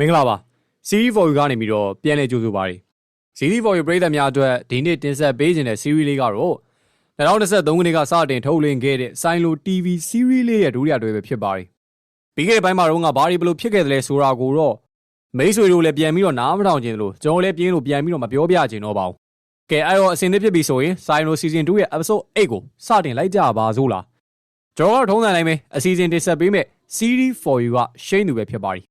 မင်္ဂလာပါ Series for you ကနေပြီးတော့ပြန်လည်ကြိုဆိုပါရစေ Series for you ပရိသတ်များအတွက်ဒီနေ့တင်ဆက်ပေးခြင်းတဲ့ series လေးကတော့2023ခုနှစ်ကစတင်ထုတ်လွှင့်ခဲ့တဲ့ Silo TV series လေးရဲ့ဒုတိယတွဲပဲဖြစ်ပါတယ်ပြီးခဲ့တဲ့ပိုင်းမှာတော့ကဘာတွေဘလို့ဖြစ်ခဲ့တယ်လဲဆိုတာကိုတော့မိတ်ဆွေတို့လည်းပြန်ပြီးတော့နားမထောင်ခြင်းလို့ကျွန်တော်လည်းပြင်းလို့ပြန်ပြီးတော့မပြောပြခြင်းတော့ပါဘူးကဲအဲ့တော့အစင်သစ်ဖြစ်ပြီဆိုရင် Silo season 2ရဲ့ episode 8ကိုစတင်လိုက်ကြပါစို့လားကျွန်တော်တို့ထုံးစံတိုင်းပဲအစီအစဉ်တင်ဆက်ပေးမဲ့ series for you ကရှိန်သူပဲဖြစ်ပါတယ်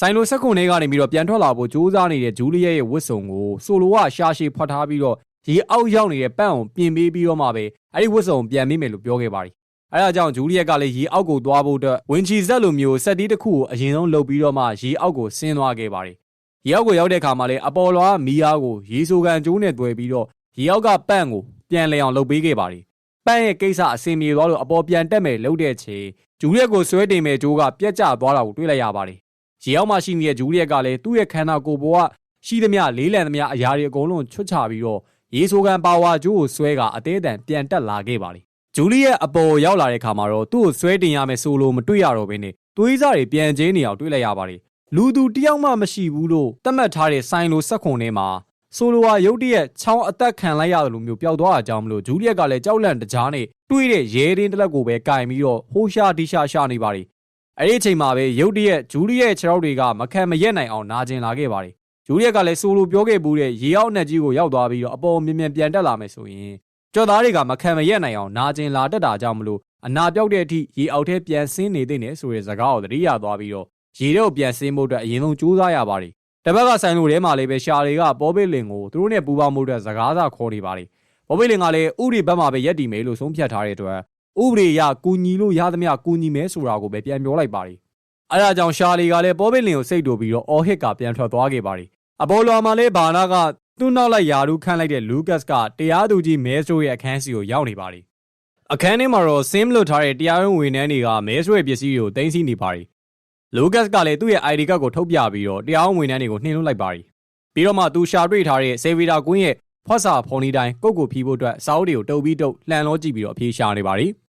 ဆိုင်လိုဆက်ခွန်ထဲကနေပြီးတော့ပြန်ထွက်လာဖို့ကြိုးစားနေတဲ့ဂျူလီယက်ရဲ့ဝတ်စုံကိုဆိုလိုကရှာရှည်ဖွက်ထားပြီးတော့ရေအောက်ရောက်နေတဲ့ပန့်အောင်ပြင်ပေးပြီးတော့မှပဲအဲ့ဒီဝတ်စုံပြန်မိမယ်လို့ပြောခဲ့ပါတယ်။အဲဒါကြောင့်ဂျူလီယက်ကလည်းရေအောက်ကိုသွားဖို့အတွက်ဝင်ချီဇက်လိုမျိုးစက်တီးတစ်ခုကိုအရင်ဆုံးလုပ်ပြီးတော့မှရေအောက်ကိုဆင်းသွားခဲ့ပါတယ်။ရေအောက်ကိုရောက်တဲ့အခါမှာလည်းအပေါ်လွားမီယာကိုရေဆိုကန်ကျိုးနဲ့တွေ့ပြီးတော့ရေအောက်ကပန့်ကိုပြန်လဲအောင်လုပ်ပေးခဲ့ပါတယ်။ပန့်ရဲ့ကိစ္စအဆင်ပြေသွားလို့အပေါ်ပြန်တက်မယ်လုပ်တဲ့ချိန်ဂျူလီယက်ကိုဆွဲတင်မဲ့ဂျိုးကပြက်ကျသွားတာကိုတွေ့လိုက်ရပါတယ် ရေအောက်မှာရှိနေတဲ့ဂျူလီယက်ကလည်းသူ့ရဲ့ခန္ဓာကိုယ်ပေါ်ကရှိသမျှလေးလံသမျှအရာတွေအကုန်လုံးချွတ်ချပြီးတော့ရေဆိုကန်ပါဝါဂျိုးကိုဆွဲကအသေးအတန်ပြန်တက်လာခဲ့ပါလေဂျူလီယက်အပေါ်ရောက်လာတဲ့ခါမှာတော့သူ့ကိုဆွဲတင်ရမယ်ဆိုလို့မတွေ့ရတော့ဘဲနဲ့သွေးစားတွေပြန်ကျင်းနေအောင်တွေ့လိုက်ရပါလေလူသူတယောက်မှမရှိဘူးလို့သတ်မှတ်ထားတဲ့ဆိုင်လိုစက်ခွန်ထဲမှာဆိုလိုဝါရုတ်တရက်ချောင်းအသက်ခံလိုက်ရတယ်လို့မျိုးပျောက်သွားတာကြောင့်မလို့ဂျူလီယက်ကလည်းကြောက်လန့်တကြားနဲ့တွေးတဲ့ရဲတင်းတစ်လက်ကိုပဲကင်ပြီးတော့ဟိုးရှာဒီရှာရှာနေပါလေ အဲ့ဒီအချိန်မှာပဲရုတ်တရက်ဂျူလီရဲ့ခြေထောက်တွေကမခံမရက်နိုင်အောင်နာကျင်လာခဲ့ပါတယ်။ဂျူလီယက်ကလည်းဆိုလိုပြောခဲ့ဘူးတဲ့ရေအောက်နှက်ကြီးကိုရောက်သွားပြီးတော့အပေါ်မြင်မြန်ပြန်တက်လာမယ်ဆိုရင်ကြော်သားတွေကမခံမရက်နိုင်အောင်နာကျင်လာတတ်တာကြောင့်မလို့အနာပြောက်တဲ့အထိရေအောက်ထဲပြန်ဆင်းနေတဲ့နေဆိုတဲ့စကားကိုသတိရသွားပြီးတော့ရေထဲကိုပြန်ဆင်းဖို့အတွက်အရင်ဆုံးကြိုးစားရပါတယ်။တပတ်ကဆိုင်လိုထဲမှာလည်းပဲရှာတွေကပေါ်ပိတ်လင်ကိုသူတို့နဲ့ပူပေါင်းမှုအတွက်စကားစာခေါ်နေပါတယ်။ပေါ်ပိတ်လင်ကလည်းဥရီဘက်မှာပဲရက်တည်မယ်လို့ဆုံးဖြတ်ထားတဲ့အတွက် ဥပဒေရကူညီလို့ရသမျှကူညီမယ်ဆိုတာကိုပဲပြန်ပြောလိုက်ပါတယ်။အဲဒါကြောင့်ရှာလီကလည်းပေါ်ပစ်လင်ကိုစိတ်တူပြီးတော့အော်ဟစ်ကပြန်ထွက်သွားခဲ့ပါတယ်။အပေါ်လွာမှာလည်းဘာနာကသူ့နောက်လိုက်ယာရူခန့်လိုက်တဲ့လူကတ်ကတရားသူကြီးမဲစရိုရဲ့အခန်းစီကိုရောက်နေပါတယ်။အခန်းထဲမှာတော့ဆင်းလွတ်ထားတဲ့တရားရုံးဝန်ထမ်းတွေကမဲစရိုရဲ့ပစ္စည်းတွေကိုတင်စီနေပါတယ်။လူကတ်ကလည်းသူ့ရဲ့ ID ကတ်ကိုထုတ်ပြပြီးတော့တရားရုံးဝန်ထမ်းတွေကိုနှင်လွှတ်လိုက်ပါတယ်။ပြီးတော့မှသူရှာတွေ့ထားတဲ့ဆေဗီတာကွင်းရဲ့ဖွက်စာဖုန်ဒီတိုင်းကုတ်ကိုဖြီးဖို့အတွက်စာအုပ်တွေကိုတုပ်ပြီးတုပ်လှန်လောကြည့်ပြီးတော့အပြေးရှာနေပါတယ်။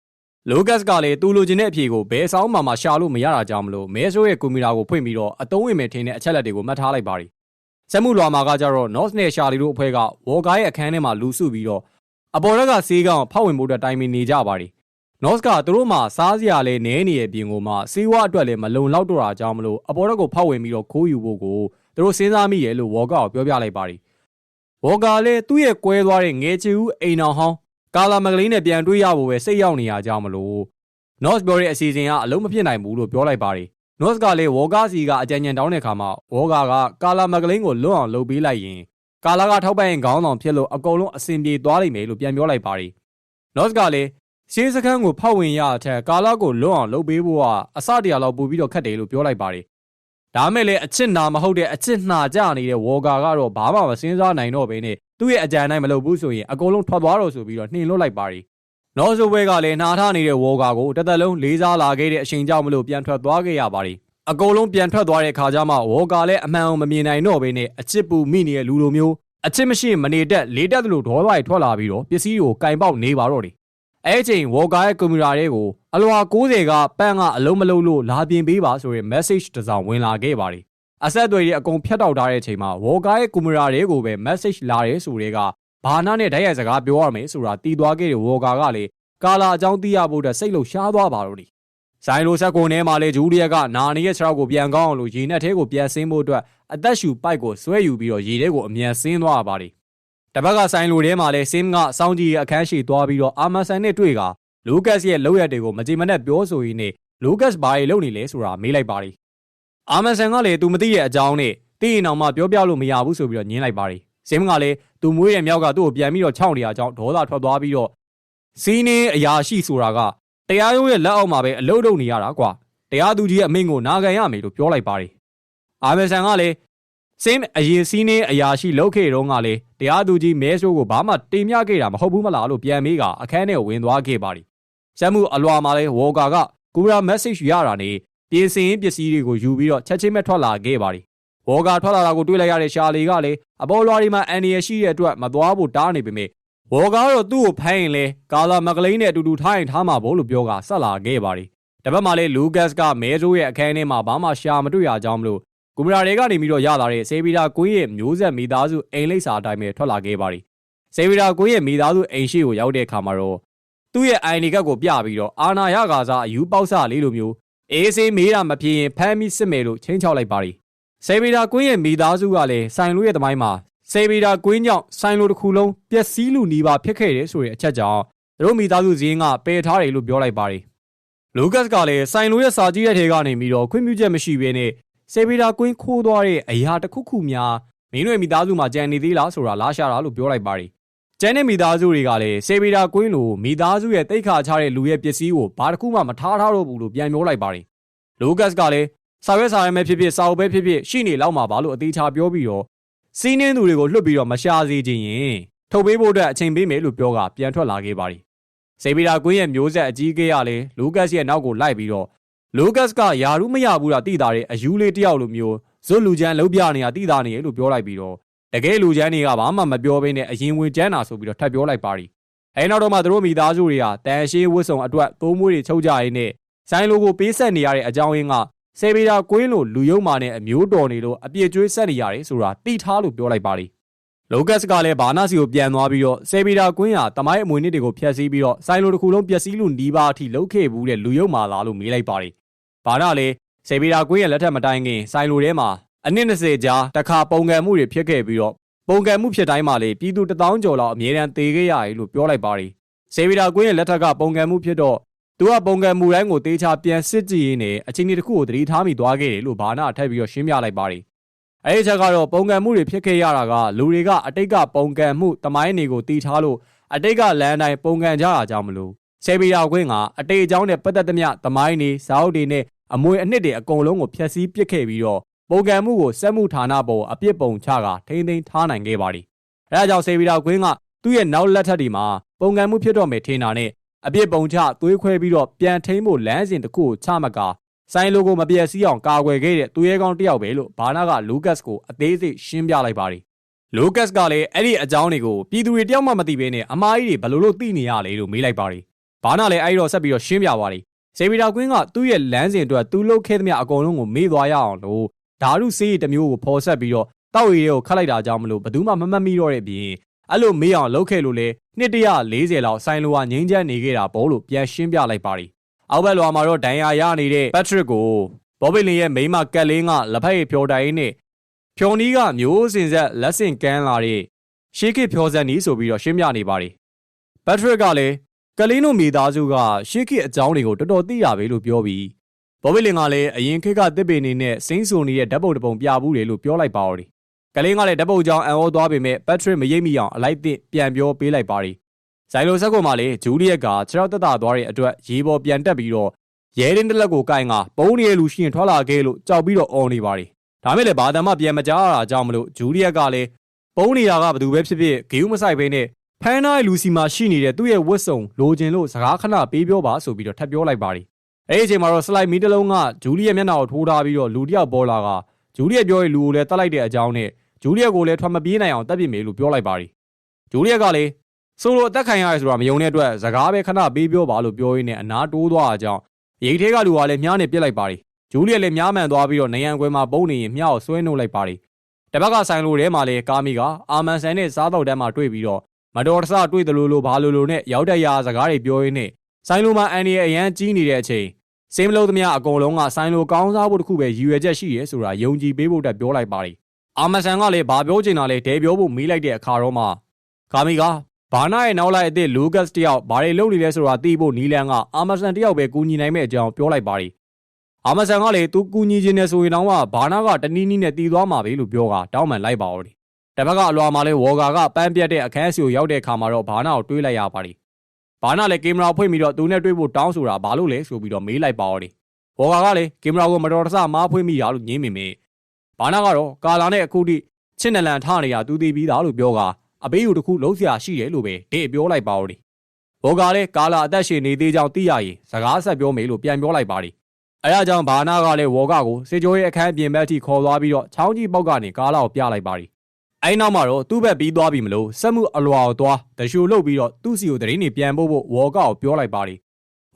လိုကတ်ကလည်းသူလိုချင်တဲ့အဖြေကိုဘယ်ဆောင်မှမှရှာလို့မရတာကြောင့်မလို့မဲဆိုးရဲ့ကွန်ပျူတာကိုဖွင့်ပြီးတော့အသုံးဝင်မယ်ထင်တဲ့အချက်လက်တွေကိုမှတ်ထားလိုက်ပါတယ်။စက်မှုလွာမာကကြတော့ North နဲ့ရှာလီတို့အဖွဲ့ကဝေါ်ကားရဲ့အခန်းထဲမှာလူစုပြီးတော့အပေါ်ရက်ကစေးကောင်ဖောက်ဝင်ဖို့အတွက်တိုင်ပင်နေကြပါတယ်။ North ကသူတို့မှစားစရာလဲနဲနေရဲ့ပြင်ကိုမှစေးဝါအတွက်လည်းမလုံလောက်တော့တာကြောင့်မလို့အပေါ်ရက်ကိုဖောက်ဝင်ပြီးတော့ခိုးယူဖို့ကိုသူတို့စဉ်းစားမိရဲ့လို့ဝေါ်ကာကိုပြောပြလိုက်ပါတယ်။ဝေါ်ကာလည်းသူ့ရဲ့ကွဲသွားတဲ့ငယ်ချီဦးအိမ်တော်ဟောင်း ကာလာမကလေးနဲ့ပြန်တွေ့ရဖို့ပဲစိတ်ရောက်နေရကြောင်းမလို့ North ပြောတဲ့အစီအစဉ်ကအလုံးမဖြစ်နိုင်ဘူးလို့ပြောလိုက်ပါတယ် North ကလည်းဝေါ်ကာစီကအကြံဉာဏ်တောင်းတဲ့အခါမှာဝေါ်ကာကကာလာမကလေးကိုလွတ်အောင်လုပ်ပေးလိုက်ရင်ကာလာကထောက်ပံ့ရင်ခေါင်းဆောင်ဖြစ်လို့အကုန်လုံးအဆင်ပြေသွားလိမ့်မယ်လို့ပြန်ပြောလိုက်ပါတယ် North ကလည်းရှေးစခန်းကိုဖောက်ဝင်ရအထက်ကာလာကိုလွတ်အောင်လုပ်ပေးဖို့ကအစတရလောက်ပို့ပြီးတော့ခက်တယ်လို့ပြောလိုက်ပါတယ်ဒါမဲ့လည်းအချစ်နာမဟုတ်တဲ့အချစ်နှာကြနေတဲ့ဝေါ်ကာကတော့ဘာမှမစင်းစားနိုင်တော့ဘဲနဲ့ သူ့ရဲ့အကြံတိုင်းမလုပ်ဘူးဆိုရင်အကုန်လုံးထွက်သွားတော့ဆိုပြီးတော့နှင်လွတ်လိုက်ပါတယ်။နော်ဆိုဘဲကလည်းနှာထားနေတဲ့ဝေါ်ကာကိုတစ်သက်လုံးလေးစားလာခဲ့တဲ့အချိန်ကြောင့်မလို့ပြန်ထွက်သွားခဲ့ရပါတယ်။အကုန်လုံးပြန်ထွက်သွားတဲ့ခါကျမှဝေါ်ကာလည်းအမှန်အောင်မမြင်နိုင်တော့ဘဲနဲ့အချစ်ပူမိနေတဲ့လူလိုမျိုးအချစ်မရှိမနေတတ်လေးတက်သလိုဒေါသရိုက်ထွက်လာပြီးတော့ပစ္စည်းကိုကင်ပေါက်နေပါတော့တယ်။အဲအချိန်ဝေါ်ကာရဲ့ကွန်ပျူတာတွေကိုအလွာ90ကပန်းကအလုံးမလုံးလို့လာပြင်ပေးပါဆိုတဲ့ message တစ်စောင်ဝင်လာခဲ့ပါတယ် အဆက်အသွယ်တွေအကုန်ဖြတ်တောက်ထားတဲ့အချိန်မှာဝေါ်ကားရဲ့ကွန်ပျူတာတွေကိုပဲ message လာတယ်ဆိုတဲ့ကဘာနာနဲ့ဓာတ်ရိုက်စကားပြောရမယ်ဆိုတာတီးသွားခဲ့တဲ့ဝေါ်ကာကလည်းကာလာအကြောင်းသိရဖို့အတွက်စိတ်လှုပ်ရှားသွားပါတော့တယ်။ဆိုင်လိုဆက်ကွန်ထဲမှာလေဂျူလီယက်ကနာနေရဲ့ခြေထောက်ကိုပြန်ကောင်းအောင်လို့ရေနက်ထဲကိုပြန်ဆင်းဖို့အတွက်အသက်ရှူပိုက်ကိုဆွဲယူပြီးတော့ရေထဲကိုအမြန်ဆင်းသွားပါတယ်။တပတ်ကဆိုင်လိုထဲမှာလေဆင်းကစောင်းကြီးရဲ့အခန်းရှိသွားပြီးတော့အာမန်ဆန်နဲ့တွေ့ကလူကတ်ရဲ့လောက်ရတွေကိုမကြည်မနဲ့ပြောဆိုရင်းနဲ့လူကတ်ဘာတွေလုပ်နေလဲဆိုတာမေးလိုက်ပါတယ် အာမန်ဆန်ကလည်း तू မသိရဲ့အကြောင်းနဲ့သိရင်အောင်မှပြောပြလို့မရဘူးဆိုပြီးတော့ညင်းလိုက်ပါတယ်။စင်းကလည်း तू မွေးရဲ့မြောက်ကသူ့ကိုပြန်ပြီးတော့ခြောက်နေရကြောင်းဒေါသထွက်သွားပြီးတော့စီးနေအရာရှိဆိုတာကတရားရုံးရဲ့လက်အောက်မှာပဲအလုပ်လုပ်နေရတာကွာ။တရားသူကြီးရဲ့အမိန့်ကိုနာခံရမယ်လို့ပြောလိုက်ပါတယ်။အာမန်ဆန်ကလည်းစင်းအရင်စီးနေအရာရှိလောက်ခဲ့တော့ကလေတရားသူကြီးမဲဆိုးကိုဘာမှတင်မြခဲ့တာမဟုတ်ဘူးမလားလို့ပြန်မေးကအခန်းထဲကိုဝင်သွားခဲ့ပါသည်။စက်မှုအလွာမှာလဲဝေါ်ကာကကူရာ message ရတာနေ ပြင်ဆင်ပစ္စည်းတွေကိုယူပြီးတော့ချက်ချင်းမဲ့ထွက်လာခဲ့ပါသည်။ဝေါ်ကာထွက်လာတာကိုတွေ့လိုက်ရတဲ့ရှာလီကလည်းအပေါ်လွားဒီမှာအန်ရီရရှိတဲ့အတွက်မသွားဖို့တားနေပေမဲ့ဝေါ်ကာကတော့သူ့ကိုဖမ်းရင်လဲကာလာမကလိန်နဲ့အတူတူထားရင်ထားမှာပေါ့လို့ပြောကဆက်လာခဲ့ပါသည်။တပတ်မှလည်းလူကတ်ကမဲဆိုးရဲ့အခန်းထဲမှာဘာမှရှာမတွေ့ရကြောင်းမလို့ကွန်ပျူတာတွေကနေပြီးတော့ရလာတဲ့စေဗီတာကွင်းရဲ့မျိုးဆက်မိသားစုအိမ်လိပ်စာအတိုင်းပဲထွက်လာခဲ့ပါသည်။စေဗီတာကွင်းရဲ့မိသားစုအိမ်ရှိကိုရောက်တဲ့အခါမှာတော့သူ့ရဲ့အိုင်ဒီကတ်ကိုပြပြီးတော့အာနာယကာစားအယူပေါက်စလေးလိုမျိုး အေးဆေးမေးတာမဖြစ်ရင်ဖမ်းပြီးစစ်မယ်လို့ချင်းချောက်လိုက်ပါသည်။စေဗီတာကွင်းရဲ့မိသားစုကလည်းဆိုင်လိုရဲ့သမိုင်းမှာစေဗီတာကွင်းကြောင့်ဆိုင်လိုတစ်ခုလုံးပျက်စီးလူနီးပါဖြစ်ခဲ့တယ်ဆိုတဲ့အချက်ကြောင့်သူတို့မိသားစုဇင်းကပယ်ထားတယ်လို့ပြောလိုက်ပါသည်။လူကတ်ကလည်းဆိုင်လိုရဲ့စာကြီးတဲ့ထဲကနေပြီးတော့ခွင့်ပြုချက်မရှိဘဲနဲ့စေဗီတာကွင်းခိုးသွားတဲ့အရာတစ်ခုခုများမင်းတို့မိသားစုမှာကြံနေသေးလားဆိုတာလာရှာတာလို့ပြောလိုက်ပါတယ်။ ကျန်တဲ့မိသားစုတွေကလည်းစေဗီတာကွင်းလိုမိသားစုရဲ့တိတ်ခါချတဲ့လူရဲ့ပစ္စည်းကိုဘာတစ်ခုမှမထားထားတော့ဘူးလို့ပြန်ပြောလိုက်ပါတယ်။လူကတ်ကလည်းစာရွက်စာရွက်ပဲဖြစ်ဖြစ်စာအုပ်ပဲဖြစ်ဖြစ်ရှိနေလောက်မှာပါလို့အသေးချာပြောပြီးတော့စီးနှင်းသူတွေကိုလွှတ်ပြီးတော့မရှာစေခြင်းရင်ထုတ်ပေးဖို့အတွက်အချိန်ပေးမယ်လို့ပြောကပြန်ထွက်လာခဲ့ပါတယ်။စေဗီတာကွင်းရဲ့မျိုးဆက်အကြီးအကဲကလည်းလူကတ်ရဲ့နောက်ကိုလိုက်ပြီးတော့လိုကတ်ကယာရုမရဘူးတာတိတာတဲ့အယူလေးတယောက်လိုမျိုးဇွတ်လူချမ်းလုံးပြနေတာတိတာနေရလို့ပြောလိုက်ပြီးတော့ တကယ်လူချမ်းတွေကဘာမှမပြောဘဲနဲ့အရင်ဝင်ကျန်းတာဆိုပြီးတော့ထပ်ပြောလိုက်ပါရီအဲနောက်တော့မှသူတို့မိသားစုတွေကတန်ရှင်းဝတ်စုံအတွက်သုံးမွေးတွေချုပ်ကြရင်းနဲ့ဆိုင်လိုကိုပေးဆက်နေရတဲ့အကြောင်းရင်းကစေဗီတာကွင်းလိုလူယုံမာနဲ့အမျိုးတော်နေလို့အပြစ်ကျွေးဆက်နေရတယ်ဆိုတာတိထားလို့ပြောလိုက်ပါရီလိုကတ်ကလည်းဘာနာစီကိုပြန်သွားပြီးတော့စေဗီတာကွင်းဟာတမိုင်းအမွေနစ်တွေကိုဖျက်ဆီးပြီးတော့ဆိုင်လိုတစ်ခုလုံးပျက်စီးလို့နီးပါးအထိလှုပ်ခဲ့ဘူးတဲ့လူယုံမာလားလို့မေးလိုက်ပါရီဘာနာလေစေဗီတာကွင်းရဲ့လက်ထက်မတိုင်ခင်ဆိုင်လိုထဲမှာ အနည်း20ကြာတခါပုံကံမှုတွေဖြစ်ခဲ့ပြီးတော့ပုံကံမှုဖြစ်တိုင်းမှာလေပြည်သူတထောင်ကျော်လောက်အမြဲတမ်းတေခဲ့ရတယ်လို့ပြောလိုက်ပါတယ်စေဗီတာကွင်းရဲ့လက်ထက်ကပုံကံမှုဖြစ်တော့သူကပုံကံမှုတိုင်းကိုတေချာပြန်စစ်ကြည့်ရင်းနဲ့အချိန်ကြီးတစ်ခုကိုတတိထားမိသွားခဲ့တယ်လို့ဘာနာထပ်ပြီးတော့ရှင်းပြလိုက်ပါတယ်အဲဒီချက်ကတော့ပုံကံမှုတွေဖြစ်ခဲ့ရတာကလူတွေကအတိတ်ကပုံကံမှုတမိုင်းတွေကိုတီးထားလို့အတိတ်ကလမ်းတိုင်းပုံကံကြတာကြောင့်မလို့စေဗီတာကွင်းကအတိတ်အကြောင်းနဲ့ပတ်သက်သမျှတမိုင်းတွေဇာတ်တွေနဲ့အမွေအနှစ်တွေအကုန်လုံးကိုဖျက်ဆီးပစ်ခဲ့ပြီးတော့ ပုံကံမှုကိုစက်မှုဌာနပေါ်အပြစ်ပုံချကထိမ့်သိမ်းထားနိုင်ခဲ့ပါသည်။အဲဒါကြောင့်စေဗီတာကွင်းကသူ့ရဲ့နောက်လက်ထက်ဒီမှာပုံကံမှုဖြစ်တော့မယ်ထင်တာနဲ့အပြစ်ပုံချသွေးခွဲပြီးတော့ပြန်ထိန်းဖို့လမ်းစဉ်တစ်ခုကိုချမှတ်ကာဆိုင်လိုကိုမပြည့်စည်အောင်ကာကွယ်ခဲ့တဲ့သူရဲကောင်းတစ်ယောက်ပဲလို့ဘာနာကလူကတ်ကိုအသေးစိတ်ရှင်းပြလိုက်ပါသည်။လူကတ်ကလည်းအဲ့ဒီအကြောင်းတွေကိုပြည်သူတွေတယောက်မှမသိဘဲနဲ့အမားကြီးတွေဘယ်လိုလုပ်သိနေရလဲလို့မေးလိုက်ပါသည်။ဘာနာလည်းအဲ့ဒီတော့ဆက်ပြီးတော့ရှင်းပြပါသည်စေဗီတာကွင်းကသူ့ရဲ့လမ်းစဉ်အတွက်သူလှုပ်ခဲသမျှအကုန်လုံးကိုမေ့သွားရအောင်လို့ ဓာတုဆေးရည်တစ်မျိုးကိုဖော်ဆက်ပြီးတော့တောက်ရည်တွေကိုခတ်လိုက်တာကြောင့်မလို့ဘယ်သူမှမမှတ်မိတော့တဲ့ပြင်အဲ့လိုမေးအောင်လုပ်ခဲ့လို့လေနှစ်140လောက်ဆိုင်လိုကငိမ့်ချမ်းနေခဲ့တာပေါ့လို့ပြန်ရှင်းပြလိုက်ပါရီအောက်ဘက်လွာမှာတော့ဒိုင်ယာရနေတဲ့ပက်ထရစ်ကိုဘောဘီလင်ရဲ့မိမကက်လင်းကလက်ဖက်ရည်ဖြော်တိုင်နဲ့ဖြော်နီးကမျိုးစင်ဆက်လက်ဆင့်ကမ်းလာတဲ့ရှေးခေတ်ဖြော်ဆက်နီးဆိုပြီးတော့ရှင်းပြနေပါရီပက်ထရစ်ကလည်းကလေးနိုမိသားစုကရှေးခေတ်အကြောင်းတွေကိုတော်တော်သိရပဲလို့ပြောပြီး ဘောဘီလင်ကလည်းအရင်ခေတ်ကတစ်ပေနေနဲ့စိမ့်ဆူနေတဲ့ဓာတ်ပုံတစ်ပုံပြဘူးတယ်လို့ပြောလိုက်ပါတော့ကလင်းကလည်းဓာတ်ပုံကြောင့်အံ့ဩသွားပေမဲ့ပက်ထရစ်မရိပ်မိအောင်အလိုက်သင့်ပြန်ပြောပေးလိုက်ပါရီဇိုင်လိုဆက်ကွန်မှာလည်းဂျူလီယက်ကခြေထောက်တက်တာသွားတဲ့အတွက်ရေပေါ်ပြန်တက်ပြီးတော့ရဲတင်းတစ်လက်ကိုကိုင်ကပုံးနေတဲ့လူရှိရင်ထွက်လာခဲ့လို့ကြောက်ပြီးတော့អော်နေပါရီဒါမဲ့လည်းဘာသာမှပြန်မကြားရတာကြောင့်မလို့ဂျူလီယက်ကလည်းပုံးနေတာကဘသူပဲဖြစ်ဖြစ်ဂေးဦးမဆိုင်ဘဲနဲ့ဖန်နိုင်လူစီမှာရှိနေတဲ့သူ့ရဲ့ဝတ်စုံလိုချင်လို့စကားခဏပေးပြောပါဆိုပြီးတော့ထပ်ပြောလိုက်ပါရီ အဲဒီအချိန်မှာတော့စလိုက်မီတလုံးကဂျူလီရဲ့မျက်နှာကိုထိုးထားပြီးတော့လူတယောက်ပေါ်လာကဂျူလီရဲ့ပြောရဲ့လူကိုလည်းတတ်လိုက်တဲ့အကြောင်းနဲ့ဂျူလီယက်ကိုလည်းထွက်မပြေးနိုင်အောင်တပ်ပစ်မယ်လို့ပြောလိုက်ပါရီဂျူလီယက်ကလည်းဆိုလိုအသက်ခံရတယ်ဆိုတာမယုံတဲ့အတွက်စကားပဲခဏပေးပြောပါလို့ပြောရင်းနဲ့အနာတိုးသွားအကြောင်းရိတ်ထဲကလူကလည်းမြားနေပြစ်လိုက်ပါရီဂျူလီယက်လည်းမြားမှန်သွားပြီးတော့နေရန်ခွဲမှာပုံနေရင်မြားကိုဆွဲနှုတ်လိုက်ပါရီတပတ်ကဆိုင်လိုထဲမှာလည်းကာမီကအာမန်ဆန်နဲ့စားတော့တန်းမှာတွေ့ပြီးတော့မတော်တဆတွေ့တယ်လို့လို့ဘာလို့လို့နဲ့ရောက်တဲ့ရာစကားတွေပြောရင်းနဲ့ ဆိုင်လိုမှာအန်ဒီရဲ့အရန်ကြီးနေတဲ့အချိန်စင်းမလို့သမျှအကုန်လုံးကဆိုင်လိုကောင်းစားဖို့တခုပဲရည်ရွယ်ချက်ရှိရဲဆိုတာယုံကြည်ပေးဖို့တက်ပြောလိုက်ပါရီအာမဆန်ကလည်းဘာပြောချင်တာလဲဒဲပြောဖို့မေးလိုက်တဲ့အခါတော့မှကာမီကဘာနာရဲ့နောက်လိုက်အစ်စ်လူကတ်တယောက်ဘာတွေလုပ်နေလဲဆိုတာသိဖို့နီလန်ကအာမဆန်တယောက်ပဲကူညီနိုင်မဲ့အကြောင်းပြောလိုက်ပါရီအာမဆန်ကလည်းသူကူညီခြင်းနဲ့ဆိုရင်တော့ဘာနာကတနည်းနည်းနဲ့တီးသွားမှာပဲလို့ပြောကတောင်းပန်လိုက်ပါဦးတယ်တပတ်ကအလွာမှာလဲဝေါ်ကာကပန်းပြတ်တဲ့အခန်းစီကိုရောက်တဲ့အခါမှာတော့ဘာနာကိုတွေးလိုက်ရပါရီ ဘာနာလည်းကင်မရာဖွင့်ပြီးတော့သူနဲ့တွေ့ဖို့တောင်းဆိုတာဘာလို့လဲဆိုပြီးတော့မေးလိုက်ပါဦးတယ်ဝေါ်ကာကလည်းကင်မရာကိုမတော်တဆမားဖွင့်မိရလို့ညင်းမိမေဘာနာကတော့ကာလာနဲ့အခုထိချစ်နလန်ထနေတာသူသိပြီးသားလို့ပြောကအပေးယူတစ်ခုလုံးစရာရှိတယ်လို့ပဲဒေပြောလိုက်ပါဦးတယ်ဘောကလည်းကာလာအသက်ရှင်နေသေးကြောင်းသိရရင်စကားဆက်ပြောမယ်လို့ပြန်ပြောလိုက်ပါတယ်အဲဒါကြောင့်ဘာနာကလည်းဝေါ်ကကိုစေချိုရဲ့အခန်းအပြင်ဘက်ထိခေါ်သွားပြီးတော့ချောင်းကြီးပေါက်ကနေကာလာကိုပြလိုက်ပါတယ် အဲဒီနောက်မှာတော့သူ့ဘက်ပြီးသွားပြီမလို့စက်မှုအလွာကိုသွားတရှူလုတ်ပြီးတော့သူ့စီကိုတရင်နေပြန်ပို့ဖို့ဝေါ်ကကိုပြောလိုက်ပါတယ်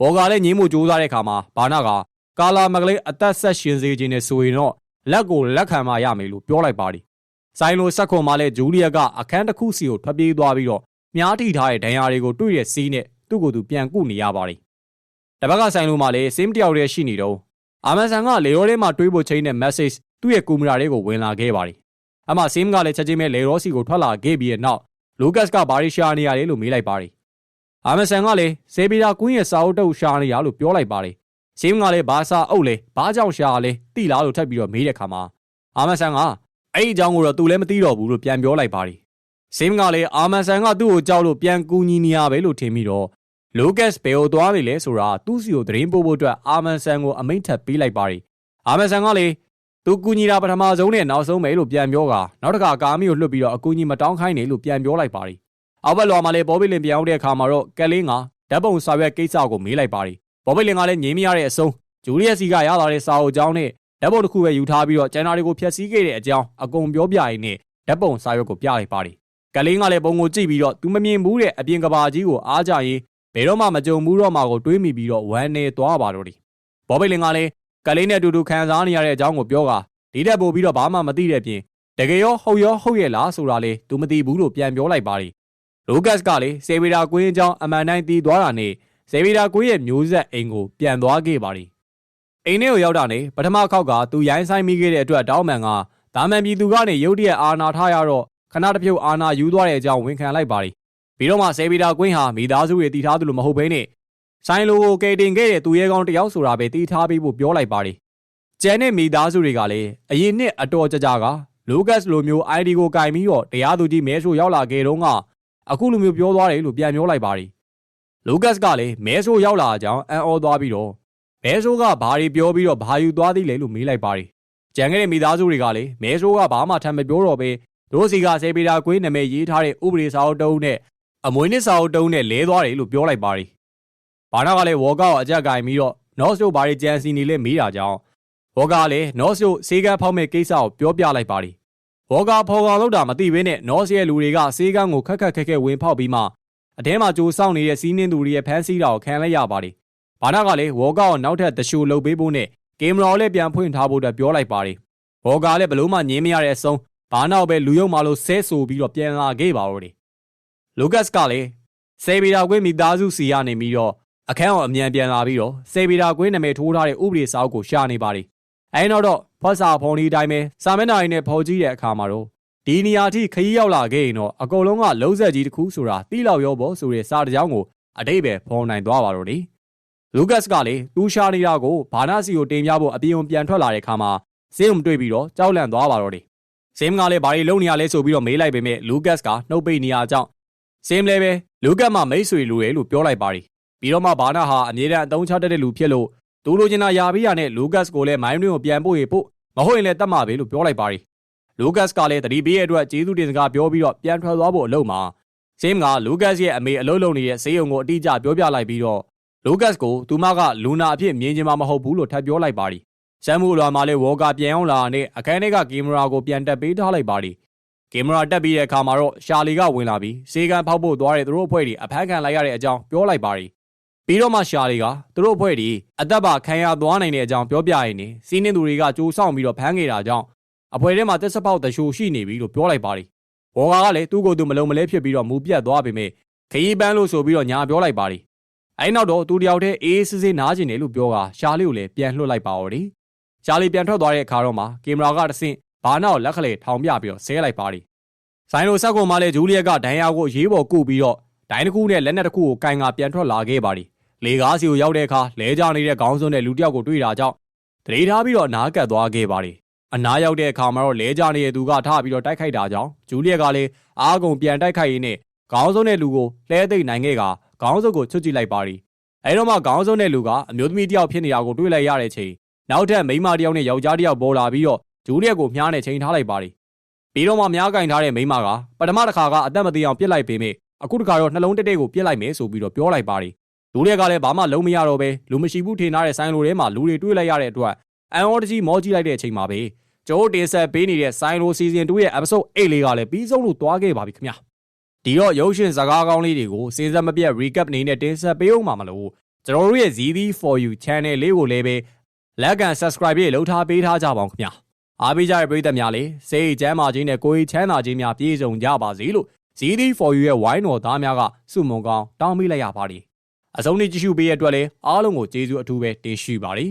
ဝေါ်ကလည်းညင်းမှုကြိုးစားတဲ့အခါမှာဘာနာကကာလာမကလေးအသက်ဆက်ရှင်စေခြင်းနဲ့ဆိုရင်တော့လက်ကိုလက်ခံမှရမယ်လို့ပြောလိုက်ပါတယ်ဆိုင်လိုဆက်ခွန်မှလည်းဂျူလီယက်ကအခန်းတစ်ခုစီကိုထွက်ပြေးသွားပြီးတော့မြားထိထားတဲ့ဒဏ်ရာတွေကိုတွေ့ရစီးနဲ့သူ့ကိုယ်သူပြန်ကုနေရပါတယ်တပတ်ကဆိုင်လိုမှလည်းစင်းတယောက်တည်းရှိနေတော့အာမန်ဆန်ကလေရောထဲမှာတွေးဖို့ချိန်တဲ့ message သူ့ရဲ့ကူမရာတွေကိုဝင်လာခဲ့ပါတယ် အမှစင်းကလည်းချက်ချင်းပဲလေရောစီကိုထွက်လာခဲ့ပြီးတဲ့နောက်လူကတ်ကဘာရီရှာနေရတယ်လို့မေးလိုက်ပါတယ်အာမန်ဆန်ကလည်းစေဘီတာကွင်းရဲ့စာအုပ်တုပ်ရှာနေရလို့ပြောလိုက်ပါတယ်စင်းကလည်းဘာစာအုပ်လဲဘာကြောင့်ရှာလဲတိလားလို့ထပ်ပြီးတော့မေးတဲ့ခါမှာအာမန်ဆန်ကအဲ့ဒီအကြောင်းကိုတော့သူလည်းမသိတော့ဘူးလို့ပြန်ပြောလိုက်ပါတယ်စင်းကလည်းအာမန်ဆန်ကသူ့ကိုကြောက်လို့ပြန်ကူညီနေရပဲလို့ထင်ပြီးတော့လိုကတ်ဘယ်ကိုသွားနေလဲဆိုတာသူ့စီကိုသတင်းပို့ဖို့အတွက်အာမန်ဆန်ကိုအမိန့်ထပ်ပေးလိုက်ပါတယ်အာမန်ဆန်ကလည်း သူကူညီတာပထမဆုံးနဲ့နောက်ဆုံးပဲလို့ပြန်ပြောကနောက်တစ်ခါကာမီကိုလွှတ်ပြီးတော့အကူညီမတောင်းခိုင်းနေလို့ပြန်ပြောလိုက်ပါတယ်အောက်ဘက်လွာမှာလည်းဘောဘီလင်ပြောင်းတဲ့အခါမှာတော့ကက်လင်းကဓာတ်ပုံစာရွက်ကိစ္စကိုမေးလိုက်ပါတယ်ဘောဘီလင်ကလည်းငြင်းမရတဲ့အဆုံးဂျူလီယက်စီကရလာတဲ့စာအုပ်ကြောင်းနဲ့ဓာတ်ပုံတစ်ခုပဲယူထားပြီးတော့ကျန်တာတွေကိုဖျက်ဆီးခဲ့တဲ့အကြောင်းအကုန်ပြောပြရင်းနဲ့ဓာတ်ပုံစာရွက်ကိုပြလိုက်ပါတယ်ကလင်းကလည်းပုံကိုကြည့်ပြီးတော့သူမမြင်ဘူးတဲ့အပြင်ကဘာကြီးကိုအားကြရင်ဘယ်တော့မှမကြုံဘူးတော့မှကိုတွေးမိပြီးတော့ဝမ်းနေသွားပါတော့တယ်ဘောဘိတ်လင်ကလည်း ကလေးနဲ့အတူတူခံစားနေရတဲ့အကြောင်းကိုပြောကဒီတက်ပို့ပြီးတော့ဘာမှမသိတဲ့ပြင်တကယ်ရောဟုတ်ရောဟုတ်ရဲ့လားဆိုတာလေသူမသိဘူးလို့ပြန်ပြောလိုက်ပါတယ်လိုကတ်ကလည်းဆေဗီတာကွင်းအကြောင်းအမှန်တိုင်းသိသွားတာနဲ့ဆေဗီတာကွင်းရဲ့မျိုးဆက်အိမ်ကိုပြန်သွားခဲ့ပါတယ်အိမ်ထဲကိုရောက်တာနဲ့ပထမခေါက်ကသူရိုင်းဆိုင်မိခဲ့တဲ့အတွက်တောင်းမန်ကဒါမှန်ပြည်သူကနေရုတ်တရက်အာနာထားရတော့ခဏတစ်ဖြုတ်အာနာယူသွားတဲ့အကြောင်းဝန်ခံလိုက်ပါတယ်ပြီးတော့မှဆေဗီတာကွင်းဟာမိသားစုတွေတည်ထားသူလို့မဟုတ်ဘဲနဲ့ ဆိုင်လိုကိုကယ်တင်ခဲ့တဲ့သူရဲကောင်းတယောက်ဆိုတာပဲတည်ထားပြီးဖို့ပြောလိုက်ပါတယ်ကျန်တဲ့မိသားစုတွေကလည်းအရင်နှစ်အတော်ကြာကြာကလိုကတ်လိုမျိုး ID ကိုကင်ပြီးတော့တရားသူကြီးမဲဆိုရောက်လာခဲ့တော့ကအခုလိုမျိုးပြောသွားတယ်လို့ပြန်ပြောလိုက်ပါတယ်လိုကတ်ကလည်းမဲဆိုရောက်လာကြောင်းအန်အော်သွားပြီးတော့မဲဆိုးကဘာတွေပြောပြီးတော့ဘာယူသွားသေးလဲလို့မေးလိုက်ပါတယ်ကြံခဲ့တဲ့မိသားစုတွေကလည်းမဲဆိုးကဘာမှထမ်းမပြောတော့ပဲတို့စီကဆေပီတာကွေးနာမည်ရေးထားတဲ့ဥပဒေစာအုပ်တုံးနဲ့အမွေနှစ်စာအုပ်တုံးနဲ့လဲသွားတယ်လို့ပြောလိုက်ပါတယ် ဘာနာကလည်းဝေါ်ကောက်အကြက်ကင်ပြီးတော့နော့စ်တို့ဘာတွေကြံစီနေလဲမေးတာကြောင့်ဝေါ်ကလည်းနော့စ်တို့စေကန်းဖောက်မဲ့ကိစ္စကိုပြောပြလိုက်ပါတယ်ဝေါ်ကဖော်ကောင်လောက်တာမသိဘဲနဲ့နော့စ်ရဲ့လူတွေကစေကန်းကိုခက်ခက်ခက်ခက်ဝင်ဖောက်ပြီးမှအထဲမှာကြိုးဆောင်နေတဲ့စီးနှင်းသူတွေရဲ့ဖမ်းဆီးတာကိုခံလိုက်ရပါတယ်ဘာနာကလည်းဝေါ်ကောက်ကိုနောက်ထပ်တရှူလုပ်ပေးဖို့နဲ့ကင်မရာကိုလည်းပြန်ဖွင့်ထားဖို့အတွက်ပြောလိုက်ပါတယ်ဝေါ်ကလည်းဘလို့မှညင်းမရတဲ့အဆုံးဘာနောက်ပဲလူယုံမှလို့ဆဲဆိုပြီးတော့ပြန်လာခဲ့ပါတော့တယ်လူကတ်ကလည်းစေဗီတာကွင်းမိသားစုစီကနေပြီးတော့ အခန်းကိုအမြန်ပြန်လာပြီးတော့စေဗီတာကွင်းနာမည်ထိုးထားတဲ့ဥပဒေစာအုပ်ကိုရှာနေပါတယ်အဲနောက်တော့ဖော့စာဖုန်ဒီတိုင်းပဲစာမျက်နှာရင်းနဲ့ဖော်ကြည့်တဲ့အခါမှာတော့ဒီနေရာထိခရီးရောက်လာခဲ့ရင်တော့အကုန်လုံးကလုံးဆက်ကြီးတစ်ခုဆိုတာတီးလောက်ရောပေါ့ဆိုတဲ့စာတစ်ကြောင်းကိုအတိတ်ပဲဖော်နိုင်သွားပါတော့တယ်လူကတ်ကလည်းသူရှာနေတာကိုဘာနာစီကိုတင်ပြဖို့အပြင်ပြန်ထွက်လာတဲ့အခါမှာစင်းုံတွေ့ပြီးတော့ကြောက်လန့်သွားပါတော့တယ်စင်းကလည်းဘာတွေလုပ်နေရလဲဆိုပြီးတော့မေးလိုက်ပေမဲ့လူကတ်ကနှုတ်ပိတ်နေရကြောင်းစင်းလည်းပဲလူကတ်မှမိတ်ဆွေလူရဲ့လို့ပြောလိုက်ပါတယ် ပြီးတော့မှဘာနာဟာအမြဲတမ်းအတုံးချတတ်တဲ့လူဖြစ်လို့သူလိုချင်တာယာပြီးရနဲ့လူကတ်ကိုလည်းမိုင်းတွင်းကိုပြန်ပို့ရပို့မဟုတ်ရင်လည်းတတ်မှာပဲလို့ပြောလိုက်ပါတယ်လူကတ်ကလည်းတတိပေးရဲ့အတွက်ကျေးဇူးတင်စကားပြောပြီးတော့ပြန်ထွက်သွားဖို့အလုပ်မှာစင်းကလူကတ်ရဲ့အမေအလုပ်လုပ်နေတဲ့ဈေးရုံကိုအတိအကျပြောပြလိုက်ပြီးတော့လူကတ်ကိုသူမကလူနာအဖြစ်မြင်ချင်မှာမဟုတ်ဘူးလို့ထပ်ပြောလိုက်ပါတယ်စမ်းမှုလွာမှာလည်းဝေါ်ကာပြန်အောင်လာနဲ့အခန်းထဲကကင်မရာကိုပြန်တက်ပေးထားလိုက်ပါတယ်ကင်မရာတက်ပြီးတဲ့အခါမှာတော့ရှာလီကဝင်လာပြီးစေကန်ဖောက်ဖို့သွားတဲ့သူတို့အဖွဲ့တွေအဖမ်းခံလိုက်ရတဲ့အကြောင်းပြောလိုက်ပါတယ် ပြီးတော့မှရှာလီကသူတို့အဖွဲ့တွေအသက်ပါခံရသွားနိုင်တဲ့အကြောင်းပြောပြရင်းနဲ့စီးနှင်းသူတွေကကြိုးဆောင်ပြီးတော့ဖမ်းခဲ့တာကြောင့်အဖွဲ့ထဲမှာတက်စပေါက်တရှိုးရှိနေပြီလို့ပြောလိုက်ပါတယ်ဘော်ကာကလည်းသူ့ကိုယ်သူမလုံးမလဲဖြစ်ပြီးတော့မူပြတ်သွားပေမဲ့ခရီးပန်းလို့ဆိုပြီးတော့ညာပြောလိုက်ပါတယ်အဲဒီနောက်တော့သူတယောက်တည်းအေးအေးဆေးဆေးနားကျင်တယ်လို့ပြောကရှာလီကိုလည်းပြန်လွှတ်လိုက်ပါတော့တယ်ရှာလီပြန်ထွက်သွားတဲ့အခါတော့မှကင်မရာကတဆင့်ဘာနာကိုလက်ခလေထောင်ပြပြီးတော့ဆဲလိုက်ပါတယ်။ဆိုင်လိုဆက်ကွန်မှလည်းဂျူလီယက်ကဒိုင်ယာကိုရေးပေါ်ကုပြီးတော့ဒိုင်တစ်ခုနဲ့လက်နက်တစ်ခုကိုကင်ကပြန်ထွက်လာခဲ့ပါတယ်။ လေကားစီကိုရောက်တဲ့အခါလဲကျနေတဲ့ခေါင်းစွန်းတဲ့လူတစ်ယောက်ကိုတွေ့တာကြောင့်တရေထားပြီးတော့နားကပ်သွားခဲ့ပါတယ်။အနားရောက်တဲ့အခါမှာတော့လဲကျနေတဲ့သူကထပြီးတော့တိုက်ခိုက်တာကြောင့်ဂျူလီယက်ကလည်းအားကုန်ပြန်တိုက်ခိုက်ရင်းနဲ့ခေါင်းစွန်းတဲ့လူကိုလှဲသိမ့်နိုင်ခဲ့ကခေါင်းစွန်းကိုချွတ်ကြည့်လိုက်ပါတယ်။အဲတော့မှခေါင်းစွန်းတဲ့လူကအမျိုးသမီးတစ်ယောက်ဖြစ်နေတာကိုတွေ့လိုက်ရတဲ့ချိန်နောက်ထပ်မိန်းမတစ်ယောက်နဲ့ယောက်ျားတစ်ယောက်ပေါ်လာပြီးတော့ဂျူလီယက်ကိုမြားနဲ့ချိန်ထားလိုက်ပါတယ်ပြီးတော့မှမြားကင်ထားတဲ့မိန်းမကပထမတစ်ခါကအသက်မသေးအောင်ပြစ်လိုက်ပေမဲ့အခုတစ်ခါတော့နှလုံးတက်တက်ကိုပြစ်လိုက်မယ်ဆိုပြီးတော့ပြောလိုက်ပါတယ်ဂျူ လီယက်ကလည်းဘာမှလုံးမရတော့ပဲလူမရှိဘူးထင်ထားတဲ့ဆိုင်လိုထဲမှာလူတွေတွေ့လိုက်ရတဲ့အတွက်အန်အော်တကြီးမောကြည့်လိုက်တဲ့အချိန်မှာပဲကျိုးတင်ဆက်ပေးနေတဲ့ဆိုင်လိုစီဇန်2ရဲ့ episode 8လေးကလည်းပြီးဆုံးလို့တွားခဲ့ပါပြီခင်ဗျာဒီတော့ရုပ်ရှင်ဇာကားကောင်းလေးတွေကိုစင်စက်မပြတ် recap အနေနဲ့တင်ဆက်ပေးအောင်ပါမလို့ကျွန်တော်တို့ရဲ့ ZD for you channel လေးကိုလည်းပဲလက်ကန် subscribe ပြေလှုပ်ထားပေးထားကြပါအောင်ခင်ဗျာအားပေးကြတဲ့ပရိသတ်များလည်းစိတ်ချမ်းသာခြင်းနဲ့ကိုယ်ချမ်းသာခြင်းများပြည့်စုံကြပါစေလို့ ZD for you ရဲ့ဝိုင်းတော်သားများကစုမုံကောင်းတောင်းပေးလိုက်ရပါတယ် အဆုံးထိကြည့်ရှုပေးရတဲ့အတွက်လည်းအားလုံးကိုကျေးဇူးအထူးပဲတင်ရှိပါတယ်